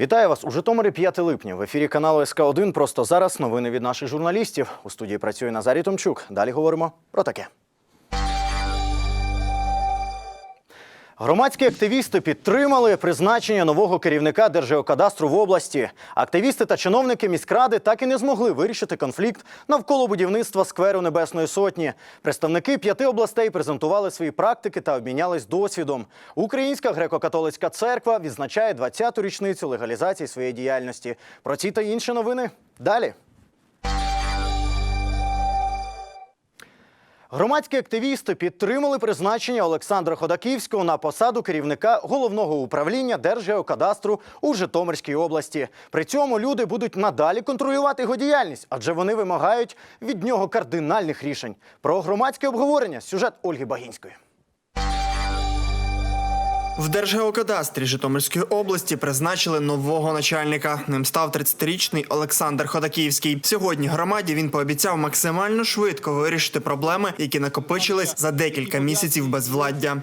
Вітаю вас у Житомирі 5 липня. В ефірі каналу СК 1 Просто зараз новини від наших журналістів. У студії працює Назарій Томчук. Далі говоримо про таке. Громадські активісти підтримали призначення нового керівника Держгеокадастру в області. Активісти та чиновники міськради так і не змогли вирішити конфлікт навколо будівництва скверу Небесної Сотні. Представники п'яти областей презентували свої практики та обмінялись досвідом. Українська греко-католицька церква відзначає 20-ту річницю легалізації своєї діяльності. Про ці та інші новини далі. Громадські активісти підтримали призначення Олександра Ходаківського на посаду керівника головного управління Держгеокадастру у Житомирській області. При цьому люди будуть надалі контролювати його діяльність, адже вони вимагають від нього кардинальних рішень. Про громадське обговорення сюжет Ольги Багінської. В Держгеокадастрі Житомирської області призначили нового начальника. Ним став 30-річний Олександр Ходаківський. Сьогодні громаді він пообіцяв максимально швидко вирішити проблеми, які накопичились за декілька місяців безвладдя.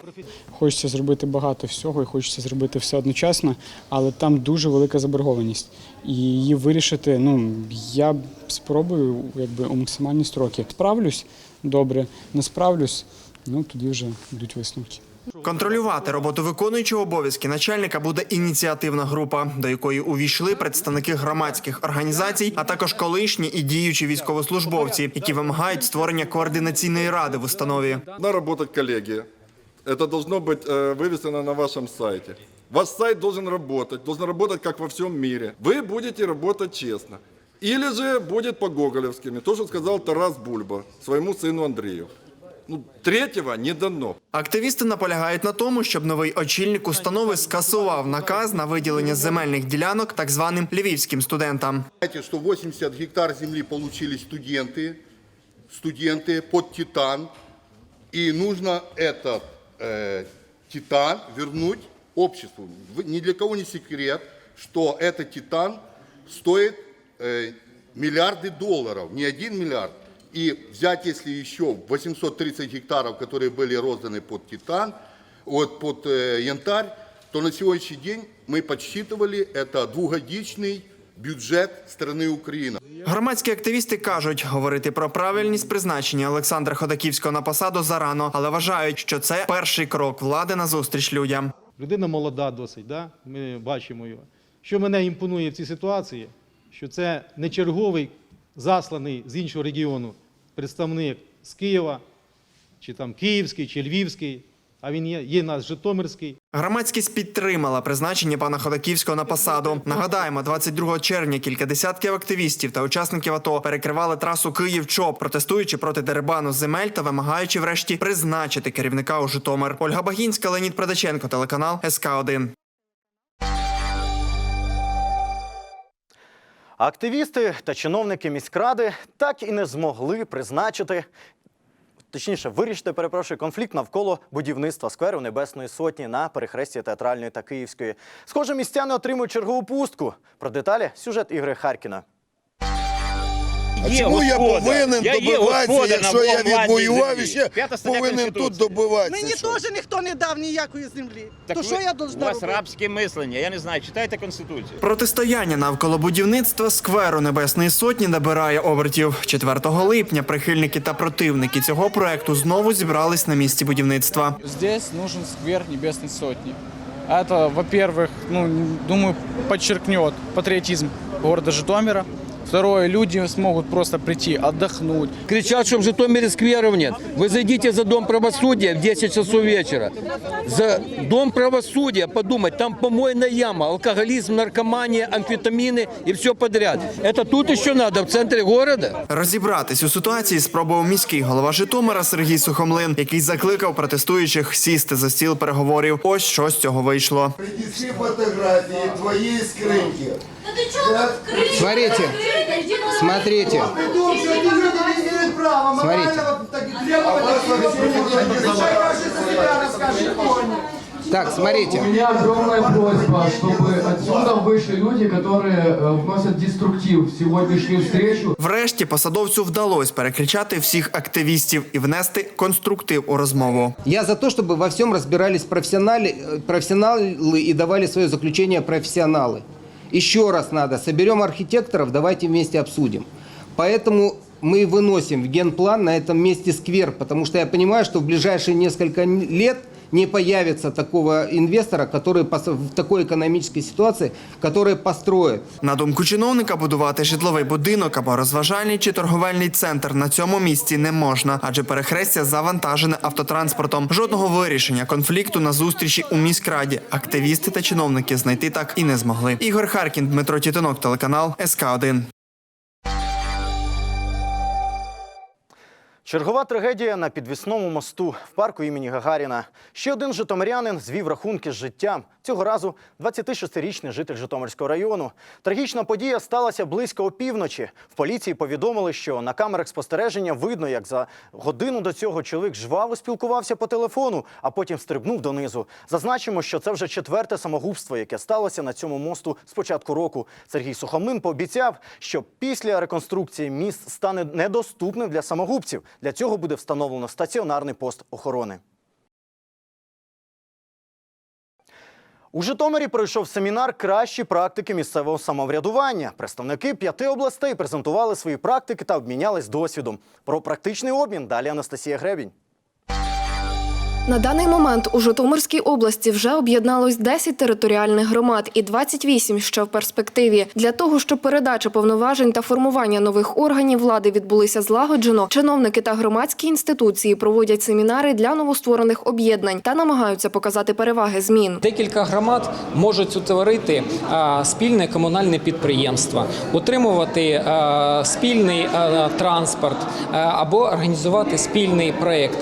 Хочеться зробити багато всього і хочеться зробити все одночасно, але там дуже велика заборгованість. І її вирішити, ну я спробую якби у максимальні строки. Справлюсь добре, не справлюсь, ну тоді вже йдуть висновки. Контролювати роботу виконуючого обов'язки начальника буде ініціативна група, до якої увійшли представники громадських організацій, а також колишні і діючі військовослужбовці, які вимагають створення координаційної ради в установі. Должна работать коллегия. Это должно быть э, вывесено на вашем сайте. Ваш сайт должен работать, должен работать как во всем мире. Вы будете работать честно. Или же будет по-гоголевскими, то, что сказал Тарас Бульба своему сыну Андрею. Ну, третьего не дано. Активісти наполягають на тому, щоб новий очільник установи скасував наказ на виділення земельних ділянок так званим львівським студентам. Знаете, что 80 гектар земли получили студенты, студенты под Титан, и нужно этот э, Титан вернуть обществу. Вы- Ни для кого не секрет, что этот Титан стоит э, миллиарды долларов, не один миллиард. И взять, если еще 830 гектаров, которые были розданы под Титан, вот под э, Янтарь, то на сегодняшний день мы подсчитывали, это двухгодичный бюджет страны Украина. Громадські активісти кажуть, говорити про правильність призначення Олександра Ходаківського на посаду зарано, але вважають, що це перший крок влади на зустріч людям. Людина молода досить, да? ми бачимо його. Що мене імпонує в цій ситуації, що це не черговий засланий з іншого регіону представник з Києва, чи там Київський, чи Львівський, а він є, є нас Житомирський. Громадськість підтримала призначення пана Ходаківського на посаду. Нагадаємо, 22 червня кілька десятків активістів та учасників АТО перекривали трасу Київ-Чоп, протестуючи проти дерибану земель та вимагаючи врешті призначити керівника у Житомир. Ольга Багінська, Леонід Предаченко, телеканал СК 1 Активісти та чиновники міськради так і не змогли призначити. Точніше, вирішити, перепрошую, конфлікт навколо будівництва скверу Небесної Сотні на перехресті театральної та Київської. Схоже, містяни отримують чергову пустку. Про деталі сюжет Ігри Харкіна. А Є чому я господар. повинен Я добиватися, якщо я відвоював і ще повинен тут добиватися? Мені що? теж ніхто не дав ніякої землі. Так то ви- що я У вас робити? рабське мислення, я не знаю, читайте Конституцію. Протистояння навколо будівництва скверу Небесної Сотні набирає обертів. 4 липня прихильники та противники цього проекту знову зібрались на місці будівництва. Здесь нужен сквер Небесной Сотни. Это, во-первых, ну, думаю, подчеркнет патриотизм города Житомира. Второе, люди смогут просто прийти, отдохнуть. Кричат, что в Житомире скверов нет. Вы зайдите за Дом правосудия в 10 часов вечера. За Дом правосудия подумать, там помойная яма, алкоголизм, наркомания, амфетамины и все подряд. Это тут еще надо, в центре города? Розібратись у ситуації спробував міський голова Житомира Сергій Сухомлин, який закликав протестуючих сісти за стіл переговорів. Ось що з цього вийшло. Всі фотографії твоєї скриньки. Смотрите, смотрите. Смотрите. Так, смотрите. меня огромная просьба, чтобы отсюда вышли люди, которые э, вносят деструктив в сегодняшнюю встречу. Врешті посадовцю вдалося перекричати всіх активістів і внести конструктив у розмову. Я за то, чтобы во всем разбирались профессионалы, э, профессионалы и давали свое заключение профессионалы. Еще раз надо, соберем архитекторов, давайте вместе обсудим. Поэтому мы выносим в генплан на этом месте сквер, потому что я понимаю, что в ближайшие несколько лет не появится такого инвестора, который пос- в такой экономической ситуации, который построит На думку чиновника, будувати житловий будинок або розважальний чи торговельний центр на цьому місці не можна, адже перехрестя завантажене автотранспортом. Жодного вирішення конфлікту на зустрічі у міськраді активісти та чиновники знайти так і не змогли. Ігор Харкін, Дмитро Тітинок, телеканал СК 1 Чергова трагедія на підвісному мосту в парку імені Гагаріна. Ще один житомирянин звів рахунки з життям. Цього разу 26-річний житель Житомирського району. Трагічна подія сталася близько опівночі. В поліції повідомили, що на камерах спостереження видно, як за годину до цього чоловік жваво спілкувався по телефону, а потім стрибнув донизу. Зазначимо, що це вже четверте самогубство, яке сталося на цьому мосту з початку року. Сергій Сухомлин пообіцяв, що після реконструкції міст стане недоступним для самогубців. Для цього буде встановлено стаціонарний пост охорони. У Житомирі пройшов семінар кращі практики місцевого самоврядування. Представники п'яти областей презентували свої практики та обмінялись досвідом. Про практичний обмін далі Анастасія Гребінь. На даний момент у Житомирській області вже об'єдналось 10 територіальних громад і 28 ще в перспективі. Для того, щоб передача повноважень та формування нових органів влади відбулися злагоджено, чиновники та громадські інституції проводять семінари для новостворених об'єднань та намагаються показати переваги змін. Декілька громад можуть утворити спільне комунальне підприємство, утримувати спільний транспорт або організувати спільний проєкт.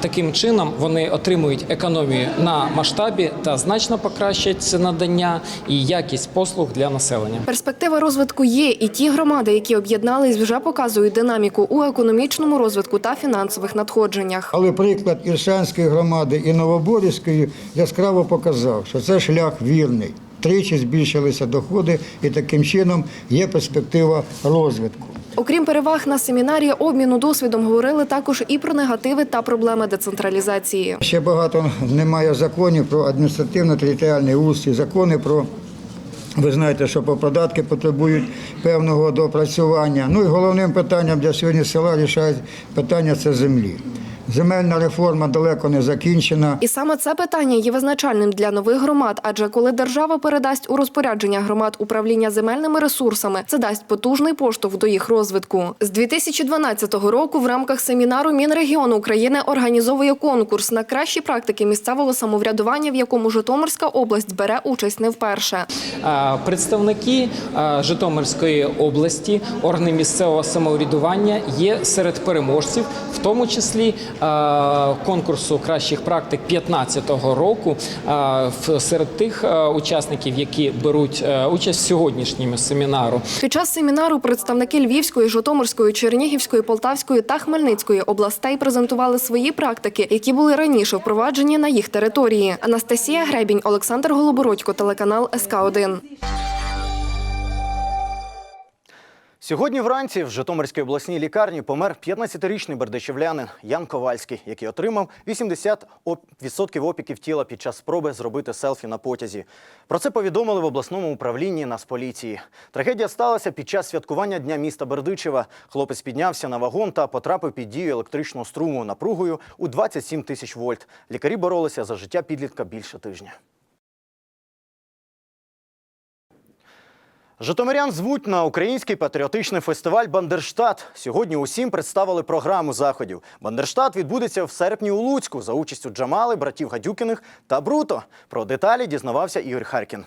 Таким чином вони отримують економію на масштабі та значно покращать надання і якість послуг для населення. Перспектива розвитку є, і ті громади, які об'єднались, вже показують динаміку у економічному розвитку та фінансових надходженнях. Але приклад Іршанської громади і Новоборівської яскраво показав, що це шлях вірний. Тричі збільшилися доходи, і таким чином є перспектива розвитку. Окрім переваг на семінарі обміну досвідом говорили також і про негативи та проблеми децентралізації. Ще багато немає законів про адміністративно-територіальний устрій, закони про. Ви знаєте, що по податки потребують певного допрацювання. Ну і головним питанням для сьогодні села рішають питання це землі. Земельна реформа далеко не закінчена. І саме це питання є визначальним для нових громад, адже коли держава передасть у розпорядження громад управління земельними ресурсами, це дасть потужний поштовх до їх розвитку. З 2012 року в рамках семінару Мінрегіону України організовує конкурс на кращі практики місцевого самоврядування, в якому Житомирська область бере участь не вперше. Представники Житомирської області, органи місцевого самоврядування є серед переможців, в тому числі конкурсу кращих практик 2015 року. в- Серед тих учасників, які беруть участь в сьогоднішньому семінару. Під час семінару представники Львівської, Житомирської, Чернігівської, Полтавської та Хмельницької областей презентували свої практики, які були раніше впроваджені на їх території. Анастасія Гребінь, Олександр Голобородько, телеканал СК 1 Сьогодні вранці в Житомирській обласній лікарні помер 15-річний бердичівлянин Ян Ковальський, який отримав 80% опіків тіла під час спроби зробити селфі на потязі. Про це повідомили в обласному управлінні Нацполіції. Трагедія сталася під час святкування Дня міста Бердичева. Хлопець піднявся на вагон та потрапив під дію електричного струму напругою у 27 тисяч вольт. Лікарі боролися за життя підлітка більше тижня. Житомирян звуть на український патріотичний фестиваль Бандерштат. Сьогодні усім представили програму заходів. Бандерштат відбудеться в серпні у Луцьку за участю Джамали, братів Гадюкиних та Бруто. Про деталі дізнавався Ігор Харкін.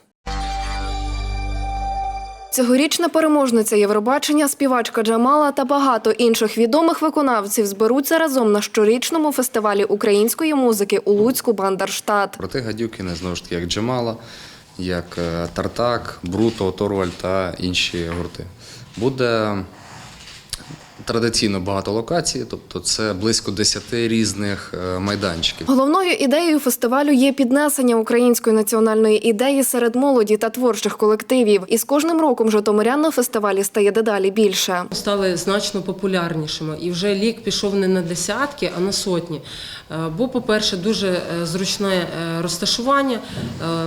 Цьогорічна переможниця Євробачення, співачка Джамала та багато інших відомих виконавців зберуться разом на щорічному фестивалі української музики у Луцьку Бандерштат. Проти Гадюкіни, знову ж таки, як Джемала, як е, Тартак, Бруто, Торваль та інші гурти. Буде Традиційно багато локацій, тобто це близько 10 різних е, майданчиків. Головною ідеєю фестивалю є піднесення української національної ідеї серед молоді та творчих колективів. І з кожним роком житомирян на фестивалі стає дедалі більше. стали значно популярнішими. І вже лік пішов не на десятки, а на сотні. Е, Бо, по-перше, дуже е, зручне розташування.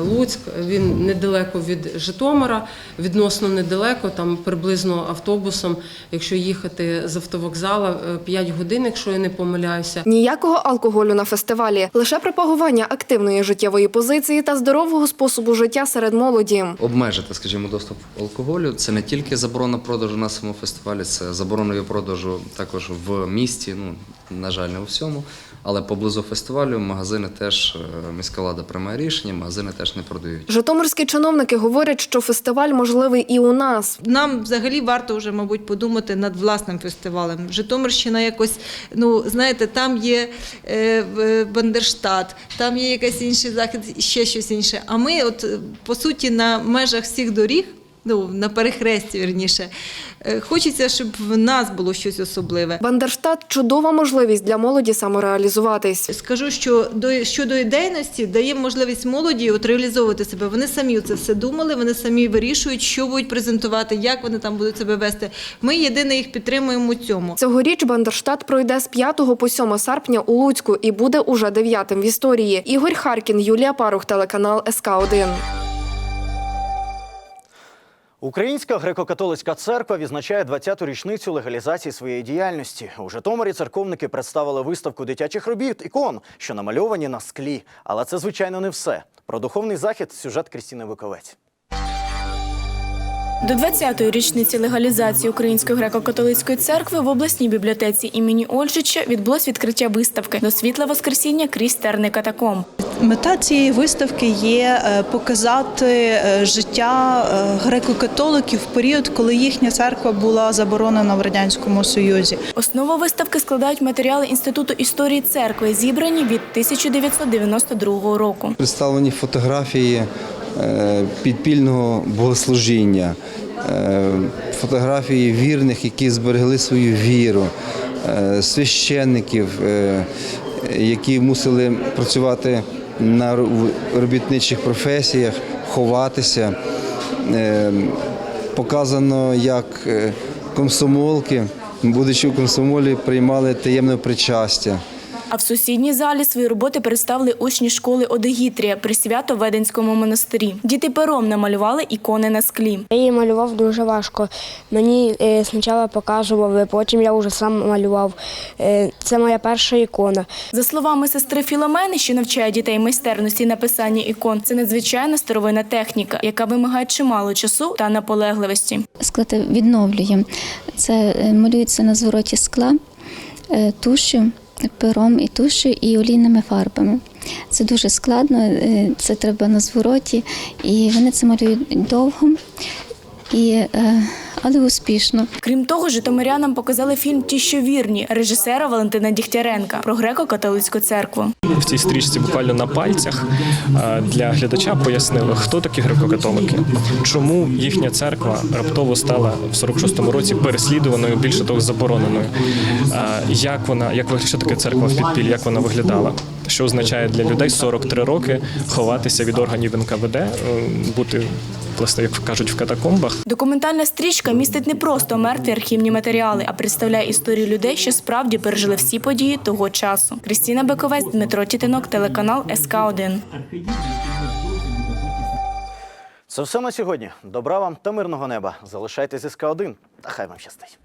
Луцьк він недалеко від Житомира, відносно недалеко, там приблизно автобусом, якщо їхати з автовокзала 5 годин, якщо я не помиляюся. Ніякого алкоголю на фестивалі, лише пропагування активної життєвої позиції та здорового способу життя серед молоді. Обмежити, скажімо, доступ алкоголю це не тільки заборона продажу на самому фестивалі, це заборона його продажу також в місті. Ну на жаль, не у всьому. Але поблизу фестивалю магазини теж е, міська влада приймає рішення, магазини теж не продають. Житомирські чиновники говорять, що фестиваль можливий і у нас. Нам взагалі варто вже, мабуть, подумати над власним фестивалем. Житомирщина якось, ну знаєте, там є е, Бандерштат, там є якийсь інший захід, ще щось інше. А ми, от е, по суті, на межах всіх доріг. Ну, на перехресті, вірніше. Е, Хочеться, щоб в нас було щось особливе. Бандерштат чудова можливість для молоді самореалізуватись. Скажу, що до щодо ідейності дає можливість молоді от реалізовувати себе. Вони самі це все думали, вони самі вирішують, що будуть презентувати, як вони там будуть себе вести. Ми єдине їх підтримуємо у цьому. Цьогоріч Бандерштат пройде з 5 по 7 серпня у Луцьку і буде уже дев'ятим в історії. Ігор Харкін, Юлія Парух, телеканал СК 1 Українська греко-католицька церква відзначає 20-ту річницю легалізації своєї діяльності. У Житомирі церковники представили виставку дитячих робіт ікон, що намальовані на склі. Але це, звичайно, не все. Про духовний захід сюжет Крістіни Виковець. До 20-ї річниці легалізації Української греко-католицької церкви в обласній бібліотеці імені Ольжича відбулось відкриття виставки до світла Воскресіння крізь терни катакомб. Мета цієї виставки є е, показати е, життя е, греко-католиків в період, коли їхня церква була заборонена в радянському союзі. Основу виставки складають матеріали Інституту історії церкви, зібрані від 1992 року. Представлені фотографії підпільного богослужіння, е, фотографії вірних, які зберегли свою віру, е, священників, е, які мусили працювати на робітничих професіях, ховатися. Е, Показано, як е, комсомолки, будучи в комсомолі, приймали таємне причастя. А в сусідній залі свої роботи представили учні школи Одегітрія при Свято-Веденському монастирі. Діти пером намалювали ікони на склі. Я її малював дуже важко. Мені е, спочатку показували, потім я вже сам малював. Е, це моя перша ікона. За словами сестри Філомени, що навчає дітей майстерності написання ікон, це надзвичайна старовинна техніка, яка вимагає чимало часу та наполегливості. Склад відновлює. Це е, малюється на звороті скла, тушю, пером і тушу, і олійними фарбами. Це дуже складно, е, це треба на звороті, і вони це малюють довго, і, е, але успішно. Крім того, житомирянам показали фільм Ті, що вірні режисера Валентина Дігтяренка про греко-католицьку церкву. В цій стрічці буквально на пальцях е, для глядача пояснили, хто такі греко-католики, чому їхня церква раптово стала в 46-му році переслідуваною, більше того, забороненою. Е, Як вона, як ви- що таке церква в підпіллі, як вона виглядала? Що означає для людей 43 роки ховатися від органів НКВД, е, бути власне, як кажуть, в катакомбах. Документальна стрічка містить не просто мертві архівні матеріали, а представляє історію людей, що справді пережили всі події того часу. Крістіна Бековець, Дмитро Тітинок, телеканал СК 1 Це все на сьогодні. Добра вам та мирного неба. Залишайтесь СК 1 та хай вам щастить.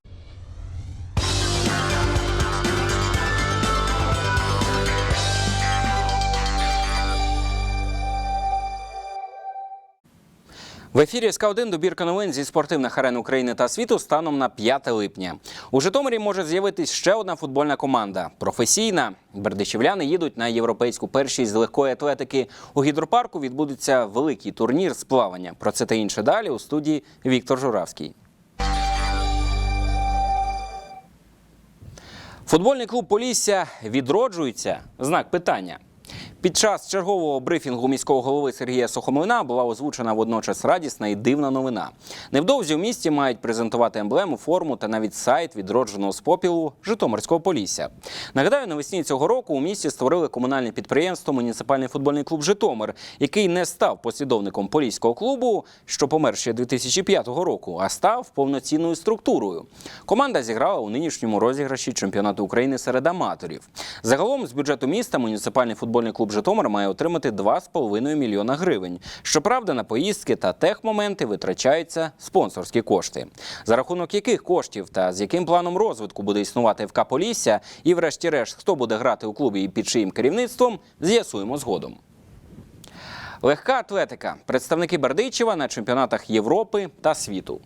В ефірі СК 1 добірка новин зі спортивних арен України та світу станом на 5 липня. У Житомирі може з'явитись ще одна футбольна команда. Професійна. Бердичівляни їдуть на європейську першість з легкої атлетики. У гідропарку відбудеться великий турнір з плавання. Про це та інше далі у студії Віктор Журавський. Футбольний клуб Полісся відроджується. Знак питання. Під час чергового брифінгу міського голови Сергія Сухомлина була озвучена водночас радісна і дивна новина. Невдовзі у місті мають презентувати емблему, форму та навіть сайт відродженого з попілу Житомирського Полісся. Нагадаю, навесні цього року у місті створили комунальне підприємство Муніципальний футбольний клуб Житомир, який не став послідовником поліського клубу, що помер ще 2005 року, а став повноцінною структурою. Команда зіграла у нинішньому розіграші чемпіонату України серед аматорів. Загалом з бюджету міста муніципальний футбольний клуб Житомир має отримати 2,5 мільйона гривень. Щоправда, на поїздки та техмоменти витрачаються спонсорські кошти. За рахунок яких коштів та з яким планом розвитку буде існувати ФК Полісся, і, врешті-решт, хто буде грати у клубі і під чиїм керівництвом, з'ясуємо згодом. Легка атлетика. Представники Бердичева на чемпіонатах Європи та світу.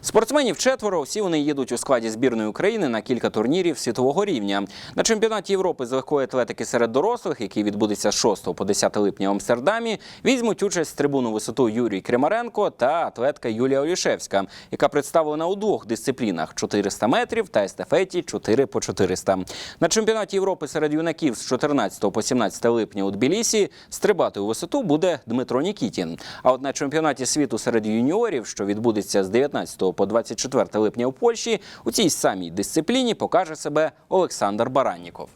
Спортсменів четверо. Всі вони їдуть у складі збірної України на кілька турнірів світового рівня. На чемпіонаті Європи з легкої атлетики серед дорослих, який відбудеться з 6 по 10 липня в Амстердамі, візьмуть участь з трибуну висоту Юрій Кремаренко та атлетка Юлія Олішевська, яка представлена у двох дисциплінах: 400 метрів та естафеті 4 по 400. На чемпіонаті Європи серед юнаків з 14 по 17 липня у Тбілісі стрибати у висоту буде Дмитро Нікітін. А от на чемпіонаті світу серед юніорів, що відбудеться з 19 по 24 липня у Польщі, у цій самій дисципліні покаже себе Олександр Баранніков.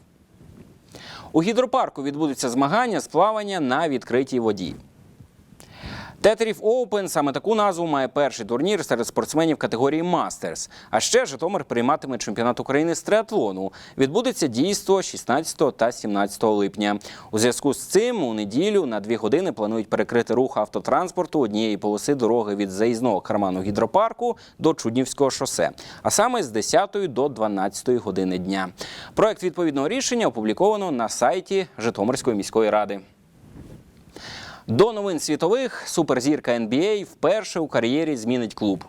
У гідропарку відбудуться змагання з плавання на відкритій воді. Тетерів Оупен саме таку назву має перший турнір серед спортсменів категорії Мастерс. А ще Житомир прийматиме чемпіонат України з триатлону. Відбудеться дійство 16 та 17 липня. У зв'язку з цим у неділю на дві години планують перекрити рух автотранспорту однієї полоси дороги від заїзного карману гідропарку до Чуднівського шосе, а саме з 10 до 12 години дня. Проект відповідного рішення опубліковано на сайті Житомирської міської ради. До новин світових суперзірка NBA вперше у кар'єрі змінить клуб.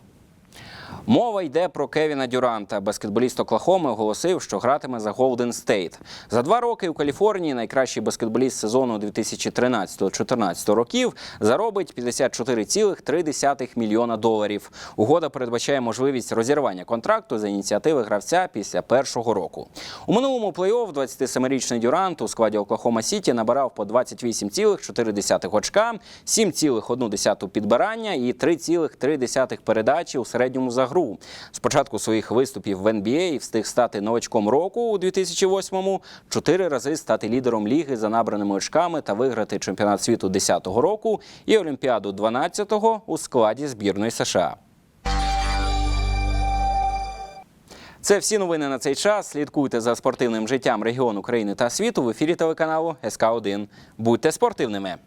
Мова йде про Кевіна Дюранта. Баскетболіст Оклахоми оголосив, що гратиме за Голден Стейт. За два роки у Каліфорнії найкращий баскетболіст сезону 2013-2014 років заробить 54,3 мільйона доларів. Угода передбачає можливість розірвання контракту за ініціативи гравця після першого року. У минулому плей-офф 27-річний Дюрант у складі Оклахома Сіті набирав по 28,4 очка, 7,1 підбирання і 3,3 передачі у середньому за гру. Спочатку своїх виступів в NBA встиг стати новачком року у 2008-му, чотири рази стати лідером ліги за набраними очками та виграти чемпіонат світу 10-го року і Олімпіаду 12-го у складі збірної США. Це всі новини на цей час. Слідкуйте за спортивним життям регіону країни та світу в ефірі телеканалу СК 1 Будьте спортивними.